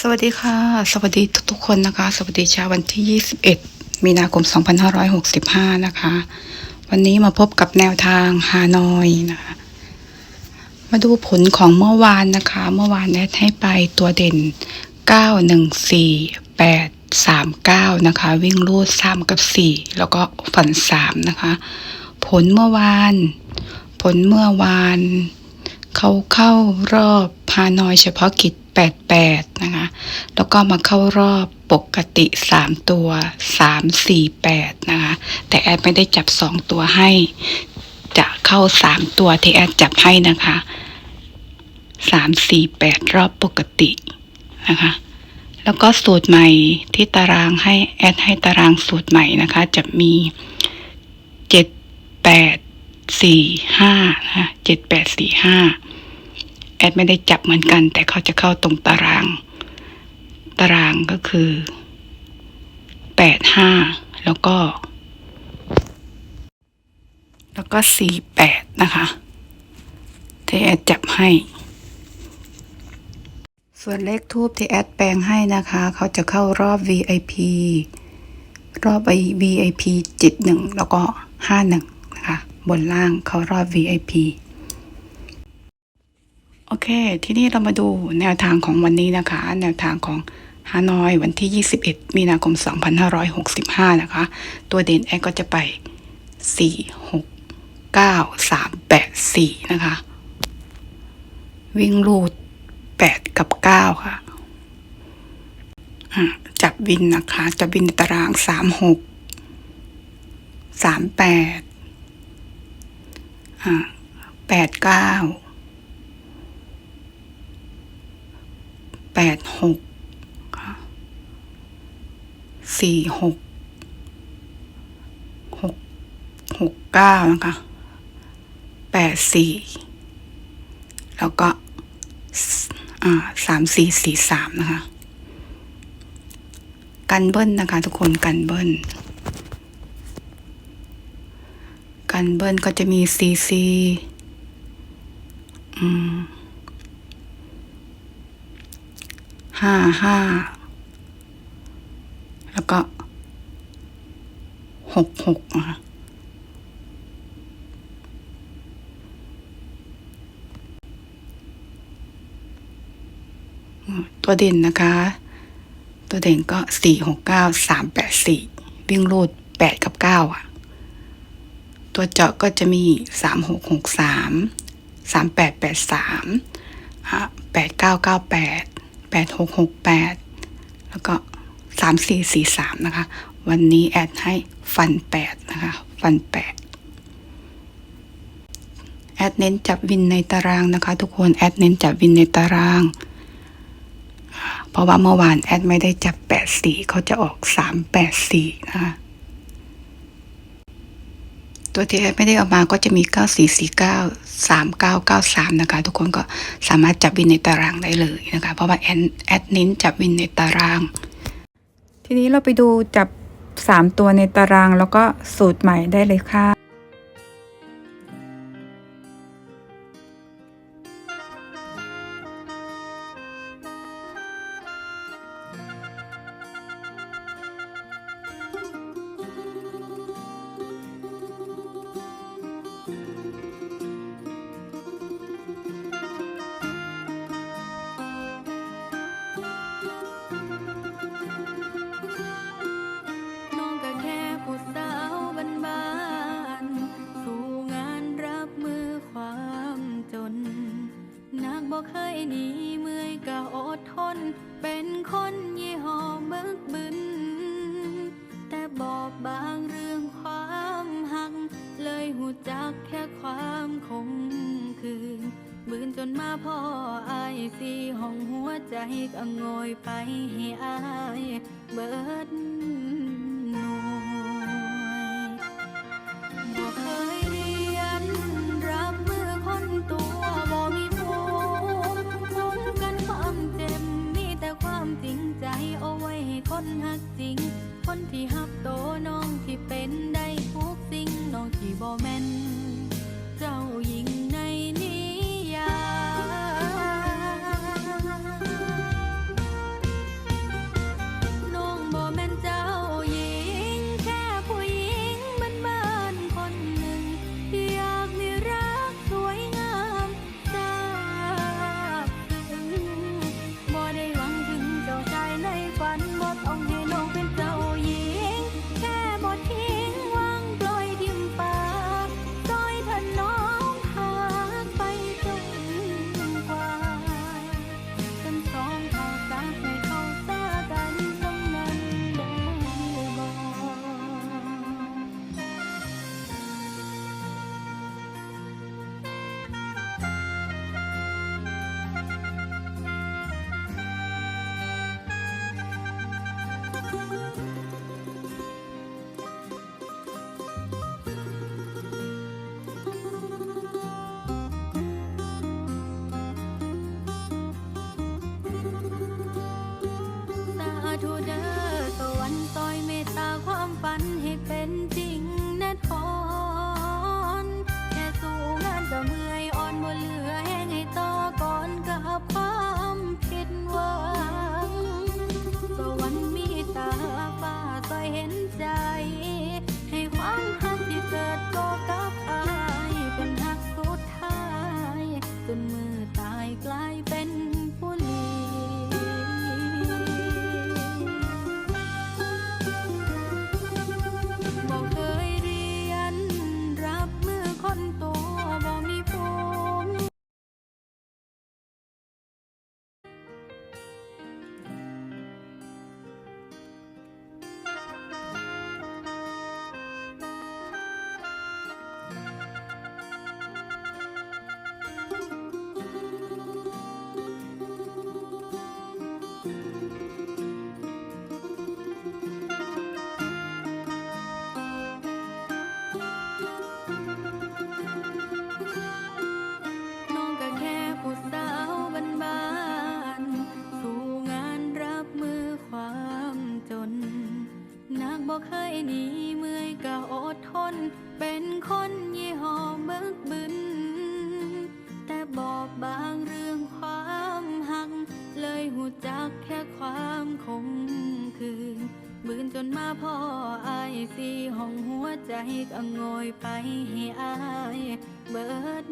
สวัสดีค่ะ สวัสดีทุกๆคนนะคะ สวัสดีเช้าวันที่ 21 มีนาคม 2565 นะคะ วันนี้มาพบกับแนวทางฮานอยนะคะ มาดูผลของเมื่อวานนะคะ เมื่อวานแอดให้ไปตัวเด่น 914 839 นะคะ วิ่งรูด 3 กับ 4 แล้วก็ฝัน 3 นะคะ ผลเมื่อวาน ผลเมื่อวาน เขาเข้ารอบพานอยเฉพาะกิจ 88 นะคะ แล้วก็มาเข้ารอบปกติ 3 ตัว 3 4 8 นะคะ แต่แอดไม่ได้จับ 2 ตัวให้ จะเข้า 3 ตัวที่แอดจับให้นะคะ 3 4 8 รอบปกตินะคะ แล้วก็สูตรใหม่ที่ตารางให้แอดให้ตารางสูตรใหม่นะคะ จะมี 7 8สี่ห้านะเจ็ดแปดสี่ห้า แอดไม่ได้จับเหมือนกัน แต่เขาจะเข้าตรงตาราง ตารางก็คือแปดห้าแล้วก็ แล้วก็สี่แปดนะคะที่แอดจับให้ ส่วนเลขทูบที่แอดแปลงให้นะคะ เขาจะเข้ารอบ VIP รอบไอ VIP จิตหนึ่งแล้วก็ห้าหนึ่งนะคะ บนล่างเขารอบ VIP เค ทีนี้เรามาดูแนวทางของวันนี้นะคะ แนวทางของฮานอยวันที่ 21 มีนาคม 2565 นะคะ ตัวเด่นแอก็จะไป 4 6 9 3 8 4 นะคะ วิ่งรูด 8 กับ 9 ค่ะ จับวินนะคะ จับวินตาราง 36 38 8 9 แปดเก้าแปดหกสี่หกหกหกเก้านะคะแปดสี่แล้วก็สอ่าสามสี่สี่สามนะคะ กันเบิ้ลนะคะ ทุกคนกันเบิ้ลกันเบิ้ลก็จะมีซีซีอืม ห้าห้าแล้วก็หกหกนะคะตัวเด่นนะคะ ตัวเด่นก็สี่หกเก้าสามแปดสี่วิ่งรูดแปดกับเก้าอะ ตัวเจาะก็จะมีสามหกหกสามสามแปดแปดสามแปดเก้าเก้าแปด แปดหกหกแปดแล้วก็สามสี่สี่สามนะคะ วันนี้แอดให้ฟันแปดนะคะ ฟันแปดแอดเน้นจับวินในตารางนะคะ ทุกคน แอดเน้นจับวินในตาราง เพราะว่าเมื่อวานแอดไม่ได้จับแปดสีเขาจะออกสามแปดสีนะคะ ตัวที่แอดไม่ได้เอามาก็จะมี 9449 3993 นะคะ ทุกคนก็สามารถจับวินในตารางได้เลยนะคะ เพราะว่าแอดแอดเน้นจับวินในตาราง ทีนี้เราไปดูจับ 3 ตัวในตารางแล้วก็สูตรใหม่ได้เลยค่ะ เคยหนีเมื่อยก็อดทน เป็นคนยี่ห้อมึกบึน แต่บอบบางเรื่องความหัก เลยหูจักแค่ความคงคืนบืนจนมาพ่ออายสีห้องหัวใจก็งอยไปให้อายเบิด do da เคยหนีเมื่อยก็อดทน เป็นคนยี่ห้อเบิกบึน แต่บอกบางเรื่องความหัก เลยหูจักแค่ความคมคืนบืนจนมาพ่ออายสีห้องหัวใจก็งอยไปให้อายเบิด